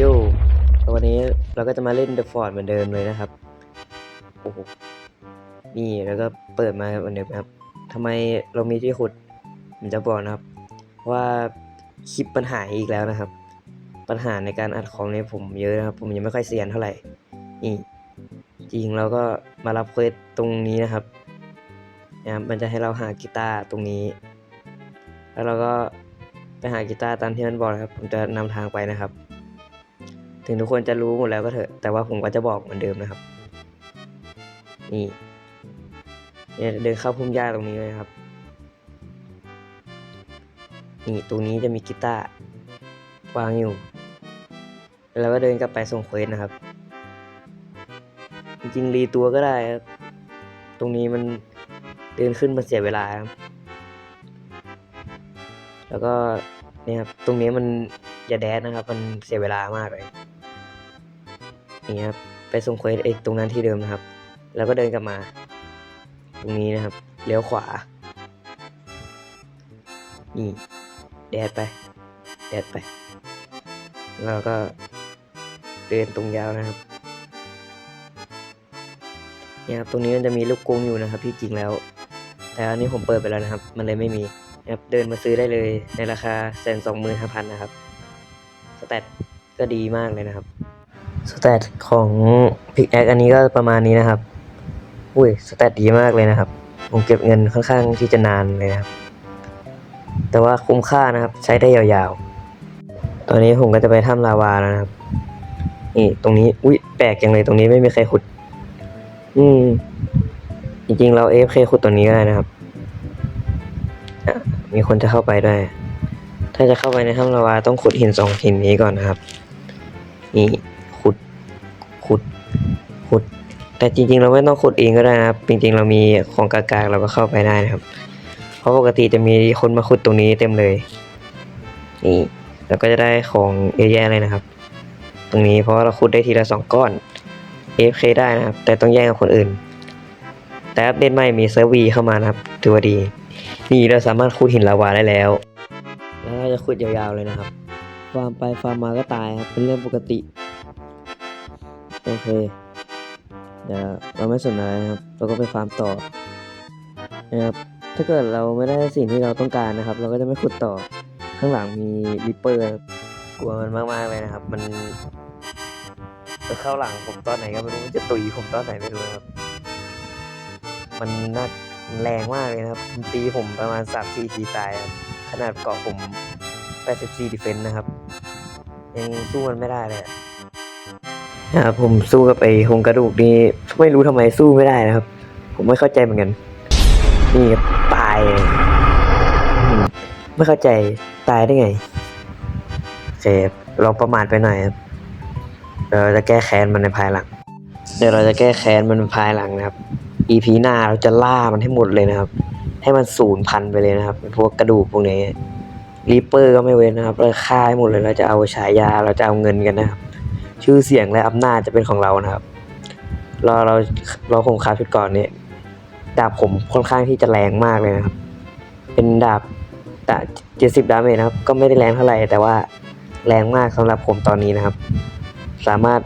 โยวันนี้เราก็จะมาเล่น The Fort เหมือนเดิมเลยนะครับ โอ้โห นี่แล้วก็เปิดมาเหมือนเดิมครับทำไมเรามีที่ขุดผมจะบอกนะครับ ว่าคลิปปัญหาอีกแล้วนะครับ ปัญหาในการอัดของเนี่ยผมเยอะนะครับ ผมยังไม่ค่อยเซียนเท่าไหร่ นี่ จริงเราก็มารับเควสตรงนี้นะครับนะครับ มันจะให้เราหากีตาร์ตรงนี้ แล้วเราก็ไปหากีตาร์ตามที่มันบอกนะครับ ผมจะนำทางไปนะครับ ถึงทุกคนจะรู้หมดแล้วก็เถอะ แต่ว่าผมก็จะบอกเหมือนเดิมนะครับ นี่เนี่ยเดินเข้าพุ่มหญ้าตรงนี้เลยนะครับ นี่ตรงนี้จะมีกีตาร์วางอยู่ แล้วก็เดินกลับไปส่งเควสนะครับ จริงๆรีตัวก็ได้ครับ ตรงนี้มันเดินขึ้นมาเสียเวลาครับ แล้วก็เนี่ยครับ ตรงนี้มันอย่าแดดนะครับ มันเสียเวลามากเลย นี่ครับไปส่งเควสไอ้ตรงนั้นที่เดิมนะครับ แล้วก็เดินกลับมา ตรงนี้นะครับเลี้ยวขวา นี่แดดไป แดดไปแล้วก็เดินตรงยาวนะครับเนี่ยครับตรงนี้มันจะมีลูกกงอยู่นะครับ ที่จริงแล้ว แต่อันนี้ผมเปิดไปแล้วนะครับ มันเลยไม่มีนะครับเดินมาซื้อได้เลยในราคาแสนสองหมื่นห้าพันนะครับสแตทก็ดีมากเลยนะครับ สแตทของพิกแอคอันนี้ก็ประมาณนี้นะครับ อุ้ยสแตทดีมากเลยนะครับ ผมเก็บเงินค่อนข้างที่จะนานเลยนะครับ แต่ว่าคุ้มค่านะครับใช้ได้ยาวๆ ตอนนี้ผมก็จะไปถ้ำลาวาแล้วนะครับ นี่ตรงนี้ อุ้ยแปลกจังเลยตรงนี้ไม่มีใครขุด อืม จริงๆ เรา AFK ขุดตัวนี้ก็ได้นะครับอะมีคนจะเข้าไปด้วย ถ้าจะเข้าไปในถ้ำลาวาต้องขุดหินสองหินนี้ก่อนนะครับ นี่ ขุด แต่จริงๆ เราไม่ต้องขุดเองก็ได้นะครับ จริงๆ เรามีของกากาเราก็เข้าไปได้นะครับ เพราะปกติจะมีคนมาขุดตรงนี้เต็มเลย นี่แล้วก็จะได้ของเยอะแยะเลยนะครับ ตรงนี้เพราะเราขุดได้ทีละสองก้อน AFK ได้นะครับ แต่ต้องแย่งกับคนอื่น แต่อัปเดตใหม่มีเซิร์วีเข้ามานะครับถือว่าดี นี่เราสามารถขุดหินลาวาได้แล้ว แล้วเราจะขุดยาวๆเลยนะครับฟาร์มไปฟาร์มมาก็ตายครับเป็นเรื่องปกติ โอเค เดี๋ยวเราไม่สนอะไรนะครับ เราก็ไปฟาร์มต่อนะครับ ถ้าเกิดเราไม่ได้สิ่งที่เราต้องการนะครับ เราก็จะไม่ขุดต่อ ข้างหลังมีริปเปอร์กลัวมันมากๆเลยนะครับ มันจะเข้าหลังผมตอนไหนก็ไม่รู้ มันจะตุยผมตอนไหนไม่รู้นะครับ มันน่ามันแรงมากเลยนะครับมันตีผมประมาณ3 4ทีตายครับ ขนาดเกาะผม84ดีเฟนส์นะครับ ยังสู้มันไม่ได้เลยนะ ครับผมสู้กับไอ้โครงกระดูกนี่ไม่รู้ทำไมสู้ไม่ได้นะครับ ผมไม่เข้าใจเหมือนกัน นี่ครับตาย ไม่เข้าใจตายได้ไงโอเคเราประมาทไปหน่อยครับเราจะแก้แค้นมันในภายหลัง เดี๋ยวเราจะแก้แค้นมันในภายหลังนะครับ EP หน้าเราจะล่ามันให้หมดเลยนะครับ ให้มันสูญพันธุ์ไปเลยนะครับพวกกระดูกพวกนี้รีเปอร์ก็ไม่เว้นนะครับเราฆ่าให้หมดเลยเราจะเอาฉายาเราจะเอาเงินกันนะครับ ชื่อเสียงและอำนาจจะเป็นของเรานะครับ เราเราเราคงคาชุดก่อนเนี่ยดาบผมค่อนข้างที่จะแรงมากเลยนะครับ เป็นดาบแต่เจ็ดสิบดาเมจนะครับ ก็ไม่ได้แรงเท่าไหร่แต่ว่าแรงมากสำหรับผมตอนนี้นะครับ สามารถ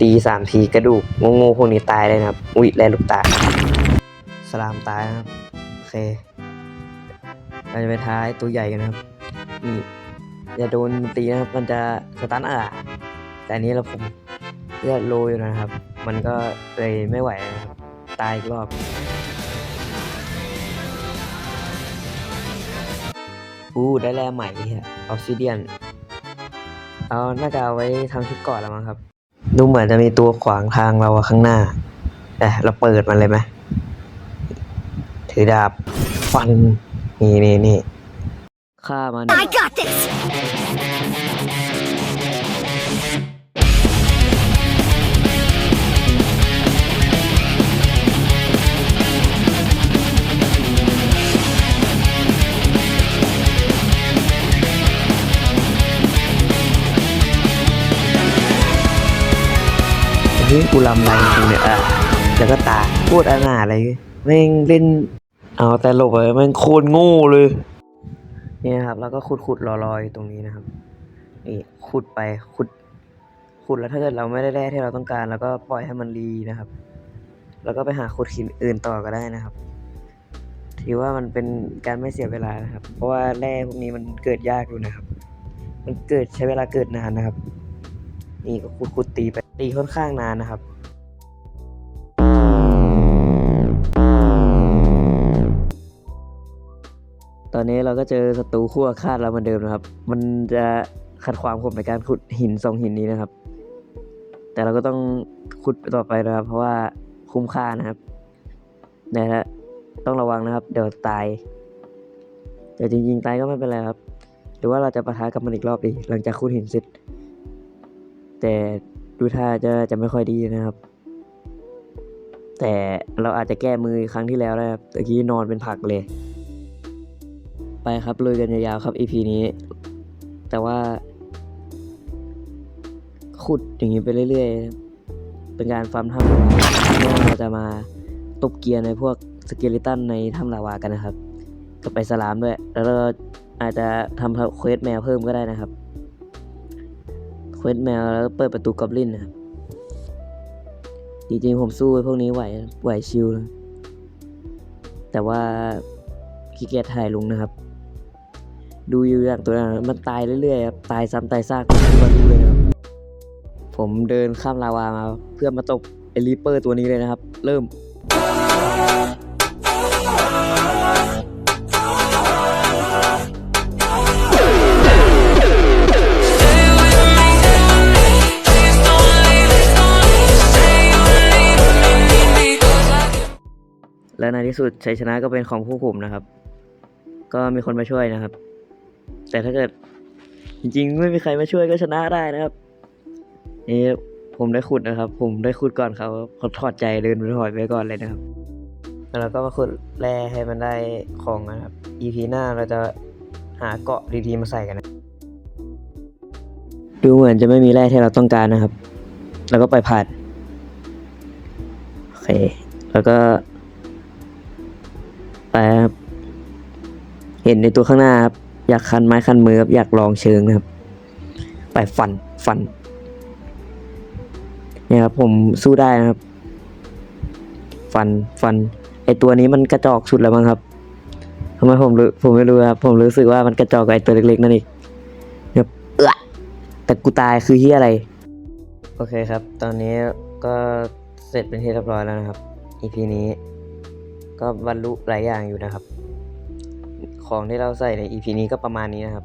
ตีสามทีกระดูกงงๆพวกนี้ตายได้นะครับ อุ๊ยแลลูกตาสลามตายนะครับโอเคเราจะไปท้ายตัวใหญ่กันนะครับนี่อย่าโดนตีนะครับ มันจะสตันอะ แต่อันนี้เราผมเลือดโลอยู่นะครับ มันก็เลยไม่ไหวนะครับ ตายอีกรอบ อู้ได้แร่ใหม่ฮะออฟซิเดียน เอาน่าจะเอาไว้ทำชุดเก่อนแล้วมั้งครับ ดูเหมือนจะมีตัวขวางทางเราข้างหน้า แต่เราเปิดมันเลยไหมถือดาบฟัน นี่นี่นี่ฆ่ามัน ฮ้ยกูลำไรจริงเนี่ยอะแล้วก็ตาพูดอาหาอะไรแม่งเล่น เอาแต่หลบไปแม่งโคตรโง่เลย เนี่ยครับ แล้วก็ขุดขุดๆรอๆอยตรงนี้นะครับนี่ขุดไปขุดขุดแล้วถ้าเกิดเราไม่ได้แร่ที่เราต้องการเราก็ปล่อยให้มันรีนะครับ แล้วก็ไปหาขุดหินอื่นต่อก็ได้นะครับถือว่ามันเป็นการไม่เสียเวลานะครับ เพราะว่าแร่พวกนี้มันเกิดยากอยู่นะครับ มันเกิดใช้เวลาเกิดนานนะครับ นี่ก็ขุดขุดตีไป ตีค่อนข้างนานนะครับ ตอนนี้เราก็เจอศัตรูคู่อาฆาตเราเหมือนเดิมนะครับ มันจะขัดขวางผมในการขุดหินสองหินนี้นะครับ แต่เราก็ต้องขุดต่อไปนะครับ เพราะว่าคุ้มค่านะครับแต่ละต้องระวังนะครับ เดี๋ยวตาย แต่จริงๆตายก็ไม่เป็นไรครับ หรือว่าเราจะปะทะกับมันอีกรอบดีหลังจากขุดหินเสร็จแต่ ดูท่าจะจะไม่ค่อยดีนะครับ แต่เราอาจจะแก้มือครั้งที่แล้วนะครับตะกี้นอนเป็นผักเลย ไปครับลุยกันยาวๆครับ EP นี้ แต่ว่า ขุดอย่างนี้ไปเรื่อยๆ เป็นการฟาร์มถ้ำลาวาเราจะมาตบเกียร์ในพวกสเกลิตันในถ้ำลาวากันนะครับกับไปสลามด้วย แล้วเราอาจจะทำเควสแมวเพิ่มก็ได้นะครับ ควสแมวแล้วเปิดประตูกอบลินนะครับจริงๆผมสู้พวกนี้ไหวไหวชิวนะแต่ว่าขี้เกียจถ่ายลงนะครับ ดูอยู่อย่างตัวนั้นมันตายเรื่อยๆครับตายซ้ำตายซากมาดูเลยนะครับผมเดินข้ามลาวามาเพื่อมาตบไอรีเปอร์ตัวนี้เลยนะครับ เริ่ม และในที่สุดชัยชนะก็เป็นของผู้ผมนะครับ ก็มีคนมาช่วยนะครับ แต่ถ้าเกิดจริงๆ ไม่มีใครมาช่วยก็ชนะได้นะครับนี่ผมได้ขุดนะครับ ผมได้ขุดก่อนเขาเขาถอดใจเดินไปถอยไปก่อนเลยนะครับ แล้วเราก็มาขุดแร่ให้มันได้ของนะครับ EP หน้าเราจะหาเกาะดีๆมาใส่กันนะดูเหมือนจะไม่มีแร่ที่เราต้องการนะครับ แล้วก็ไปผ่านโอเค แล้วก็ ไปครับ เห็นในตัวข้างหน้าครับ อยากคันไม้คันมือครับ อยากลองเชิงนะครับ ไปฟันฟัน เนี่ยครับ ผมสู้ได้นะครับ ฟันฟัน ไอตัวนี้มันกระจอกสุดแล้วมั้งครับทำไมผมรู้ผมไม่รู้ครับ ผมรู้สึกว่ามันกระจอกกว่าไอตัวเล็กๆนั่นอีกครับเอือแต่กูตายคือเฮียอะไร โอเคครับ ตอนนี้ก็เสร็จเป็นที่เรียบร้อยแล้วนะครับ EP นี้ ก็บรรลุหลายอย่างอยู่นะครับ ของที่เราใส่ใน EP นี้ก็ประมาณนี้นะครับ